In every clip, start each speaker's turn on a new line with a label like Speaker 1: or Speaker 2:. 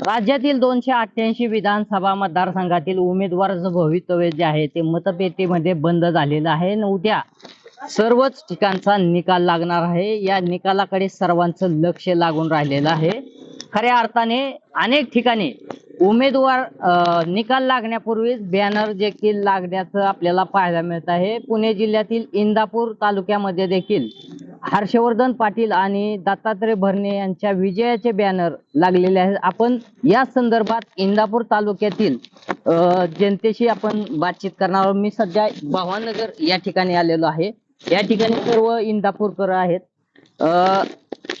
Speaker 1: राज्यातील दोनशे अठ्ठ्याऐंशी विधानसभा मतदारसंघातील उमेदवाराचं भवितव्य जे आहे ते मतपेटीमध्ये बंद झालेलं आहे. आणि उद्या सर्वच ठिकाणचा निकाल लागणार आहे. या निकालाकडे सर्वांचं लक्ष लागून राहिलेलं आहे. खऱ्या अर्थाने अनेक ठिकाणी उमेदवार निकाल लागण्यापूर्वीच बॅनर देखील लागण्याचं आपल्याला पाहायला मिळत आहे. पुणे जिल्ह्यातील इंदापूर तालुक्यामध्ये देखील हर्षवर्धन पाटील आणि दत्तात्रय भरणे यांच्या विजयाचे बॅनर लागलेले आहेत. आपण या संदर्भात इंदापूर तालुक्यातील जनतेशी आपण बातचीत करणार आहोत. मी सध्या भावानगर या ठिकाणी आलेलो आहे. या ठिकाणी सर्व इंदापूरकर आहेत.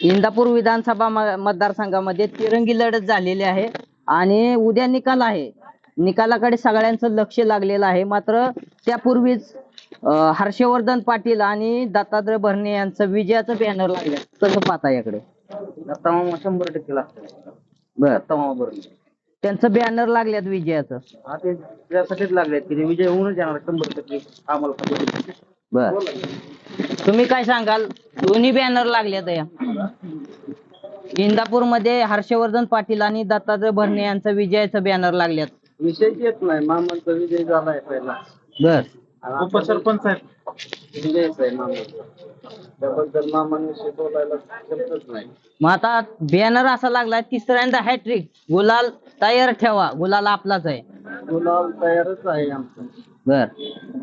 Speaker 1: इंदापूर विधानसभा म- मतदारसंघामध्ये तिरंगी लढत झालेली आहे आणि उद्या निकाल आहे. निकालाकडे सगळ्यांचं लक्ष लागलेलं आहे. मात्र त्यापूर्वीच अ, हर्षवर्धन पाटील आणि दत्तात्रय भरणे यांचं विजयाचं बॅनर लागलं. कसं पाहता याकडे.
Speaker 2: दत्ता मामा शंभर टक्के लागतं.
Speaker 1: बर.
Speaker 2: दत्ता मामा बरोबर
Speaker 1: त्यांचं बॅनर लागल्यात विजयाचं.
Speaker 2: हा ते त्यासाठीच लागले की ते विजय होऊनच येणार शंभर टक्के. आम्हाला खबर
Speaker 1: बर. तुम्ही काय सांगाल? दोन्ही बॅनर लागल्यात या. इंदापूरमध्ये हर्षवर्धन पाटील आणि दत्तात्रय भरणे यांचं विजयाचं बॅनर लागल्यात.
Speaker 2: विषय येत नाही. मामांचा विजय झालाय पहिला.
Speaker 1: बर.
Speaker 2: उपसरपंच आहेत विजयच आहे मामा त्याबद्दल मामांविषयी बोलायला शब्दच नाही
Speaker 1: मग आता बॅनर असा लागलाय तिसऱ्यांदा हॅट्रिक गुलाल तयार ठेवा. गुलाल आपलाच आहे.
Speaker 2: गुलाल तयारच आहे आमचं.
Speaker 1: बर.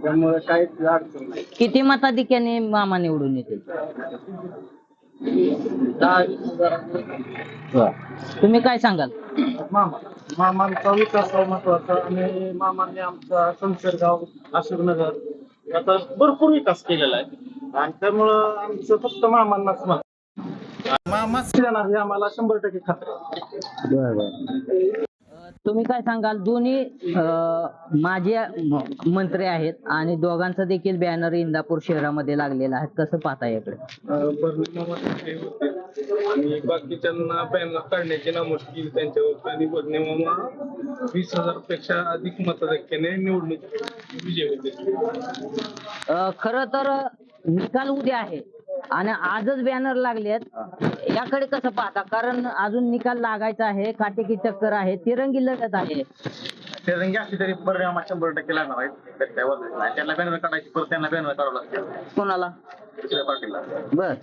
Speaker 2: त्यामुळे काहीच अडचण नाही.
Speaker 1: किती मताधिक्याने मामा निवडून येतील?
Speaker 2: दहा वीस हजार
Speaker 1: तुम्ही काय सांगाल?
Speaker 2: मामा. मामांचा विकास हा महत्त्वाचा आणि मामांनी आमचा संसरगाव अशोकनगर याचा भरपूर विकास केलेला आहे. आणि त्यामुळं आमचं फक्त मामांनाच मत मामाच येणार हे आम्हाला शंभर टक्के खात्री आहे.
Speaker 1: तुम्ही काय सांगाल? दोन्ही अं, माजी म- मंत्री आहेत आणि दोघांचं देखील बॅनर इंदापूर शहरामध्ये लागलेला आहे. कसं पाहता याकडे?
Speaker 3: होते. आणि बाकीच्यांना बॅनर काढण्याची नामुष्की त्यांच्यावर आणि वीस हजारपेक्षा अधिक निवडणूक विजय होते.
Speaker 1: अं, खरं तर निकाल उद्या आहे. आणि आजच बॅनर लागलेत. याकडे कसं पाहता? कारण अजून निकाल लागायचा आहे काटेकी टक्कर आहे तिरंगी लढत आहे.
Speaker 2: ते रंगी असली तरी मामा शंभर टक्के लागणार आहेत. त्यात काय वादच नाही त्यांना बॅनर काढायची परत त्यांना बॅनर काढावं लागतं.
Speaker 1: कोणाला?
Speaker 2: दुसऱ्या पार्टीला.
Speaker 1: बर.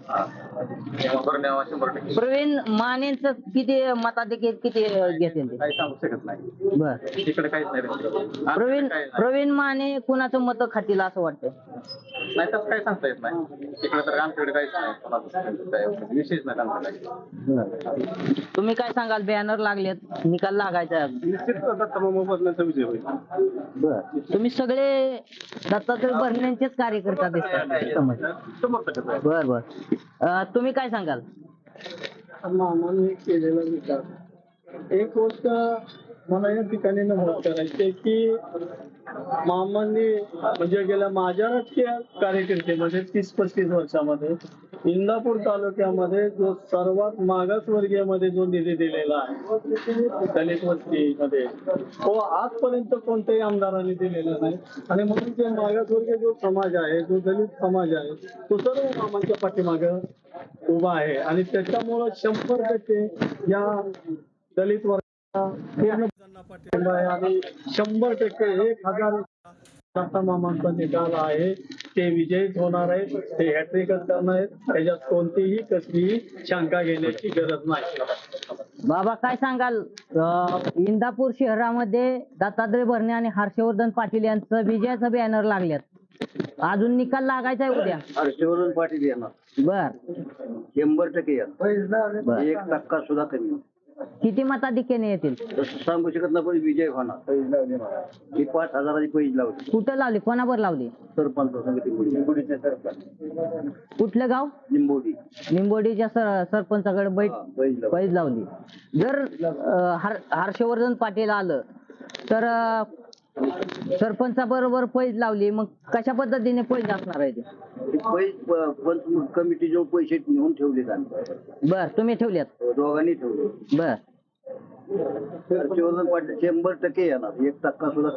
Speaker 2: तेव्हा बर्नी मामा शंभर टक्के.
Speaker 1: प्रवीण मानेंचं किती मताधिक्य किती घेतील ते?
Speaker 2: काही सांगू शकत नाही.
Speaker 1: बर.
Speaker 2: तिकडे काहीच नाही.
Speaker 1: प्रवीण
Speaker 2: नाही.
Speaker 1: प्रवीण माने कुणाचं मत खातील असं वाटतं
Speaker 2: नाही तसं काही सांगता येत नाही. तिकडे तर आमच्याकडे काहीच नाही. कोणाचं काय विषयच नाही.
Speaker 1: तुम्ही काय सांगाल? बॅनर लागलेत. निकाल लागायचा. आहे.
Speaker 3: निश्चित दत्ता बदलांचा विजय होईल
Speaker 1: तुम्ही सगळे दत्तात्रय भरणेंचेच कार्यकर्ता दिसतात समज
Speaker 3: शंभर टक्के. आहे.
Speaker 1: बर बर. अं, तुम्ही काय सांगाल?
Speaker 4: मामाने केलेला विकास एक गोष्ट मला या ठिकाणी नमूद करायची आहे की मामांनी म्हणजे गेल्या माझ्या राजकीय कार्यकर्तेमध्ये तीस पस्तीस वर्षामध्ये इंदापूर तालुक्यामध्ये जो सर्वात मागासवर्गीयमध्ये जो निधी दिलेला आहे दलित वस्तीमध्ये तो आजपर्यंत कोणत्याही आमदारांनी दिलेला नाही. आणि म्हणून जे मागासवर्गीय जो समाज आहे जो दलित समाज आहे तो सर्व मामांच्या पाठीमागं उभा आहे. आणि त्याच्यामुळं शंभर टक्के या दलित वर्गाला आणि शंभर टक्के एक हजार मामांचा निकाल आहे. ते विजयीच होणार आहेत. ते हॅट्रिकच करणार आहेत. त्याच्यात कोणतीही कसलीही शंका घेण्याची गरज नाही.
Speaker 1: बाबा काय सांगाल? अं, इंदापूर शहरामध्ये दत्तात्रय भरणे आणि हर्षवर्धन पाटील यांचं विजयाचं बॅनर लागल्यात. अजून निकाल लागायचा आहे उद्या.
Speaker 2: हर्षवर्धन पाटील येणार.
Speaker 1: बर.
Speaker 2: शंभर टक्के येणार.
Speaker 1: बर
Speaker 2: एक टक्का सुद्धा कमी
Speaker 1: किती मताधिक्याने येतील?
Speaker 2: तसं सांगू शकत नाही पण विजय होणार. ही पाच हजाराची पैसे लावली.
Speaker 1: कुठं लावली? कोणावर लावली?
Speaker 2: सरपंच निंबोडीचे सरपंच.
Speaker 1: कुठलं गाव?
Speaker 2: निंबोडी.
Speaker 1: निंबोडीच्या सर सरपंचाकडे बैठ
Speaker 2: लावली.
Speaker 1: पैज लावली. जर अं, हर हर्षवर्धन पाटील आलं तर सरपंचाबरोबर पैज लावली मग कशा पद्धतीने पैज असणार आहे ते?
Speaker 2: कमिटी जो पैसे नेऊन ठेवले
Speaker 1: बर तुम्ही ठेवल्यात?
Speaker 2: दोघांनी ठेवले.
Speaker 1: बर.
Speaker 2: हर्षवर्धन पाटील शंभर टक्के येणार एक टक्का सुद्धा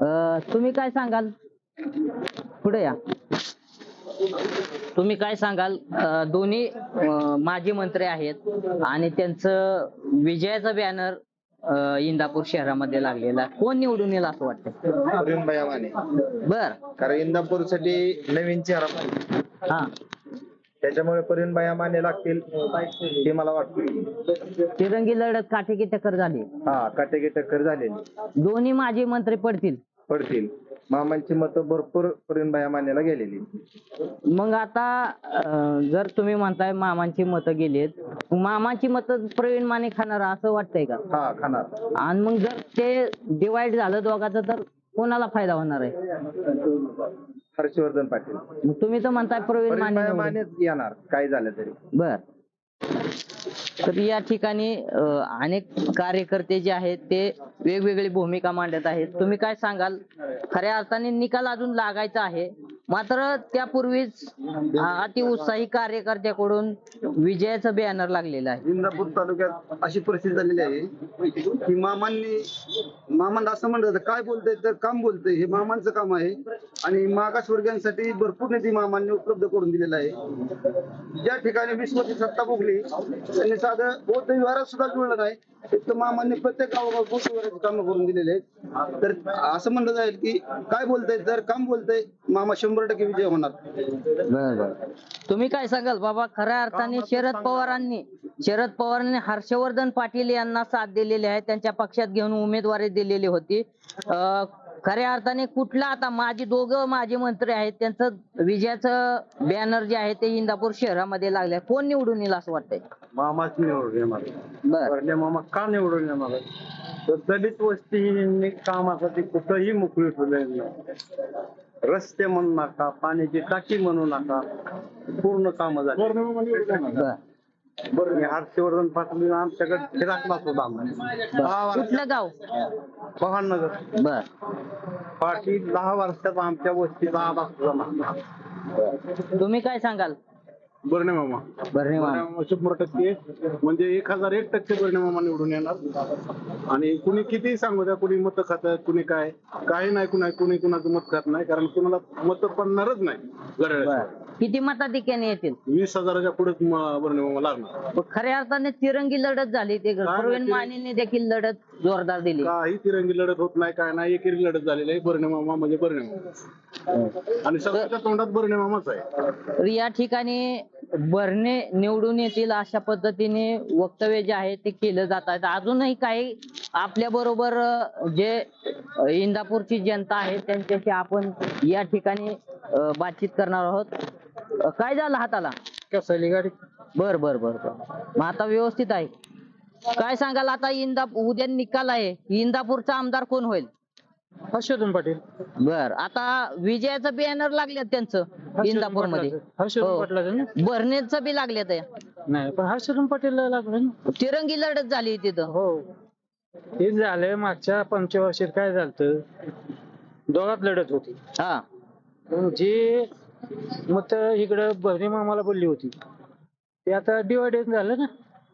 Speaker 1: अं, तुम्ही काय सांगाल? पुढे या. तुम्ही काय सांगाल? अं, दोन्ही अं, माजी मंत्री आहेत आणि त्यांचं विजयाचं बॅनर इंदापूर शहरामध्ये लागलेला. कोण निवडून येईल असं वाटतं
Speaker 5: अरुणभाई माने
Speaker 1: बर.
Speaker 5: कारण इंदापूरसाठी नवीन चेहरा पाहिजे.
Speaker 1: हा.
Speaker 5: त्याच्यामुळे परिणभाई माने लागतील हे मला वाटतं
Speaker 1: तिरंगी लढत काटेकी टक्कर झाली.
Speaker 5: हा काटेकी टक्कर झालेली.
Speaker 1: दोन्ही माजी मंत्री पडतील.
Speaker 5: पडतील. मामांची मतं भरपूर परिणभाई मानेला गेलेली.
Speaker 1: मग आता अं, जर तुम्ही म्हणताय मामांची मतं गेलीत मामाची मतं प्रवीण माने खाणार असं वाटतंय का?
Speaker 5: हा खाणार.
Speaker 1: आणि मग जर ते डिवाइड झालं दोघांचं तर कोणाला फायदा होणार आहे?
Speaker 5: हर्षवर्धन पाटील.
Speaker 1: मग तुम्ही तर म्हणताय प्रवीण माने.
Speaker 5: मानेच येणार काय झालं तरी.
Speaker 1: बर. तर या ठिकाणी अनेक कार्यकर्ते जे आहेत ते वेगवेगळी भूमिका मांडत आहेत. तुम्ही काय सांगाल? खऱ्या अर्थाने निकाल अजून लागायचा आहे. मात्र त्यापूर्वीच अति उत्साही कार्यकर्त्याकडून विजयाचं बॅनर लागलेलं आहे.
Speaker 6: इंदापूर तालुक्यात अशी परिस्थिती झालेली आहे की मामांनी मामांना असं म्हणलं जातं काय बोलतंय तर काम बोलतंय हे मामांचं काम आहे. आणि मागासवर्गीयांसाठी भरपूर निधी मामांनी उपलब्ध करून दिलेला आहे. ज्या ठिकाणी वीस वर्ष सत्ता भोगली त्यांनी साधं बौद्ध विहारात सुद्धा जुळलं नाही तिथं मामांनी प्रत्येक गावागाव बौद्ध विहाराची कामं करून दिलेले आहेत. तर असं म्हणलं जाईल की काय बोलतंय तर काम बोलतंय मामा शंभर टक्के विजय होणार.
Speaker 1: तुम्ही काय सांगाल बाबा खऱ्या अर्थाने शरद पवारांनी शरद पवारांनी हर्षवर्धन पाटील यांना साथ दिलेली आहे. त्यांच्या पक्षात घेऊन उमेदवारी दिलेली होती. अं, खऱ्या अर्थाने कुठला आता माझी दोघं माजी मंत्री आहेत. त्यांचं विजयाचं बॅनर जे आहे ते इंदापूर शहरामध्ये लागले कोण निवडून येईल असं वाटतंय?
Speaker 4: मामाच निवडून येणार
Speaker 1: बर.
Speaker 4: मामा का निवडून येणार तर दलित वस्ती कामासाठी कुठंही मोकळी ठेवलेली नाही. रस्ते म्हणू नका पाण्याची टाकी म्हणू नका. पूर्ण काम झाली.
Speaker 1: बर
Speaker 4: बरं मी हर्षवर्धन पाटील आमच्याकडे फिराकला सुद्धा दहा वर्ष
Speaker 1: कुठलं गाव?
Speaker 4: पवारनगर.
Speaker 1: बर.
Speaker 4: पाटील दहा वर्षात आमच्या आला सुद्धा नव्हता.
Speaker 1: तुम्ही काय सांगाल?
Speaker 3: बर्णे मामा.
Speaker 1: बरणे मामा.
Speaker 3: मामा शंभर टक्के. म्हणजे एक हजार एक टक्के बर्णे मामा निवडून येणार. आणि कुणी कितीही सांगू द्या कुणी मतं खातात कुणी काय. काही नाही कुणा कुणी कुणाचं मत खात नाही कारण कुणाला मतं पडणारच नाही
Speaker 1: बर. किती मताधिक्याने येतील?
Speaker 3: वीस हजाराच्या पुढेच बर्णे मामा लागणार.
Speaker 1: पण खऱ्या अर्थाने तिरंगी लढत झाली ते प्रवीण
Speaker 3: तिरंगी-
Speaker 1: मानेने देखील लढत जोरदार दिली.
Speaker 3: काही तिरंगी लढत होत नाही काय नाही. एकेरी लढत झालेली आहे. बर्णे मामा म्हणजे बर्णे मामा. आणि सर्वांच्या तोंडात बर्णे मामाच आहे.
Speaker 1: तर या ठिकाणी बरणे निवडून येतील अशा पद्धतीने वक्तव्य जे आहे ते केलं जात आहे. अजूनही काही आपल्या बरोबर जे इंदापूरची जनता आहे त्यांच्याशी आपण या ठिकाणी बातचीत करणार आहोत. काय झालं हाताला?
Speaker 4: कसली गाडी
Speaker 1: बर बर बर बर. मग आता व्यवस्थित आहे. काय सांगाल आता इंदा उद्या निकाल आहे. इंदापूरचा आमदार कोण होईल?
Speaker 4: हर्षवर्धन पाटील.
Speaker 1: बर आता विजयाचं बॅनर लागलेत त्यांचं. इंदापूरमध्ये
Speaker 4: हर्षवर्धन पाटलाचं ना?
Speaker 1: बर्नेचं बी लागलेत
Speaker 4: नाही पण हर्षवर्धन पाटील लागलं ना?
Speaker 1: तिरंगी लढत झाली तिथं.
Speaker 4: हो. हे झालं मागच्या पंचवर्षात काय झालं दोघात लढत होती.
Speaker 1: हा.
Speaker 4: पण जे मत इकडं बहिणी मामाला बोलली होती. ते आता डिवायडेड झालं ना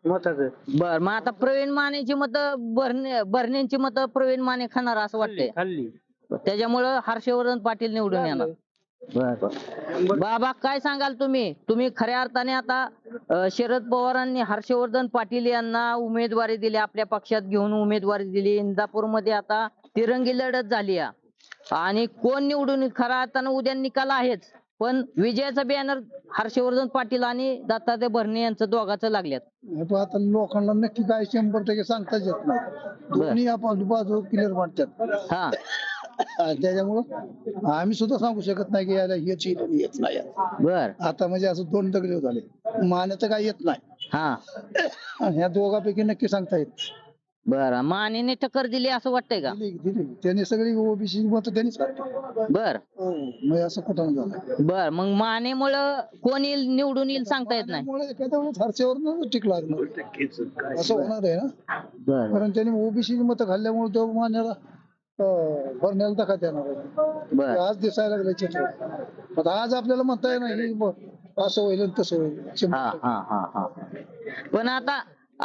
Speaker 4: मताचं?
Speaker 1: बर मग आता प्रवीण मानेची मत बरणे बरणेंची मत प्रवीण माने खाणार असं वाटतंय.
Speaker 4: खाल्ली
Speaker 1: त्याच्यामुळं हर्षवर्धन पाटील निवडून येणार. बर. बर बाबा काय सांगाल तुम्ही? तुम्ही खऱ्या अर्थाने आता अं, शरद पवारांनी हर्षवर्धन पाटील यांना उमेदवारी दिली आपल्या पक्षात घेऊन उमेदवारी दिली. इंदापूरमध्ये आता तिरंगी लढत झाली आहे. आणि कोण निवडून येईल? खऱ्या अर्थानं उद्या निकाल आहेच. पण विजयाचा बॅनर हर्षवर्धन पाटील आणि दत्तात्रय भरणे यांचं दोघांचं लागल्यात.
Speaker 7: पण आता लोकांना नक्की काय शंभर टक्के सांगताच येत नाही. दोन्ही आपली बाजू क्लिअर वाटतात
Speaker 1: हा.
Speaker 7: त्याच्यामुळं आम्ही सुद्धा सांगू शकत नाही की याला हेच येत आणि येत नाही.
Speaker 1: बर.
Speaker 7: आता म्हणजे असं दोन दगडे झाले. मान्याचं काय येत नाही.
Speaker 1: हा.
Speaker 7: आणि ह्या दोघांपैकी नक्की सांगता येत
Speaker 1: बर. मानेने टक्कर दिली असं वाटतंय का?
Speaker 7: दिली दिली. त्यांनी सगळी ओबीसी मत त्यांनीच काढली.
Speaker 1: बर.
Speaker 7: मग असं कुठं झालं?
Speaker 1: बर. मग मानेमुळं कोण येईल निवडून येईल सांगता येत नाही.
Speaker 7: त्यामुळे एखाद्या वेळेस हरसेवर टिक लागणार. असं होणार आहे ना?
Speaker 1: बर.
Speaker 7: कारण त्यांनी ओबीसी मत खाल्ल्यामुळे तो मान्याला भरण्याला धक्का देणार आहे
Speaker 1: बर.
Speaker 7: आज दिसायला लागलं चित्र. आता आज आपल्याला म्हणता येणार नाही ब- असं होईल आणि तसं होईल
Speaker 1: हा. हा हा हा. पण आता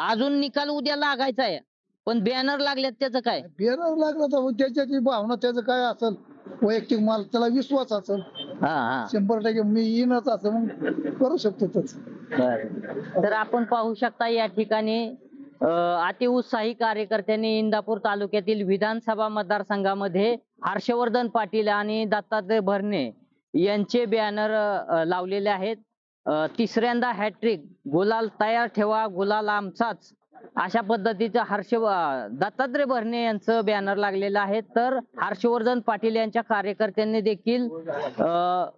Speaker 1: अजून निकाल उद्या लागायचा आहे पण बॅनर लागल्यात त्याचं काय?
Speaker 7: फेरावं लागलं तर त्याच्याची भावना त्याचं काय असेल? वैयक्तिक माल त्याला विश्वास असेल.
Speaker 1: हा हा.
Speaker 7: शंभर टक्के मी येईनच असं मग करू शकतो तसं.
Speaker 1: बर. तर आपण पाहू शकता या ठिकाणी अतिउत्साही कार्यकर्त्यांनी इंदापूर तालुक्यातील विधानसभा मतदारसंघामध्ये हर्षवर्धन पाटील आणि दत्तात्रय भरणे यांचे बॅनर लावलेले आहेत. तिसऱ्यांदा हॅट्रिक गुलाल तयार ठेवा गुलाल आमचाच अशा पद्धतीचं हर्ष दत्तात्रय भरणे यांचं बॅनर लागलेलं आहे. तर हर्षवर्धन पाटील यांच्या कार्यकर्त्यांनी देखील अं,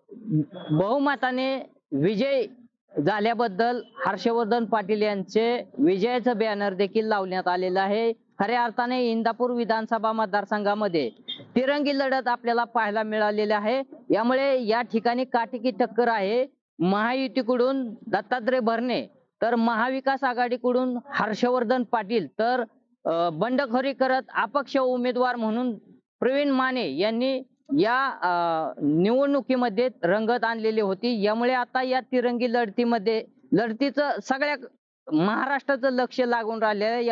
Speaker 1: बहुमताने विजय झाल्याबद्दल हर्षवर्धन पाटील यांचे विजयाचं बॅनर देखील लावण्यात आलेलं आहे. खऱ्या अर्थाने इंदापूर विधानसभा मतदारसंघामध्ये तिरंगी लढत आपल्याला पाहायला मिळालेली आहे. यामुळे या ठिकाणी काटेकी टक्कर आहे. महायुतीकडून दत्तात्रय भरणे तर महाविकास आघाडीकडून हर्षवर्धन पाटील तर बंडखोरी करत अपक्ष उमेदवार म्हणून प्रवीण माने यांनी या निवडणुकीमध्ये रंगत आणलेली होती. यामुळे आता या तिरंगी लढतीमध्ये लढतीचं सगळ्या महाराष्ट्राचं लक्ष लागून राहिलेलं आहे.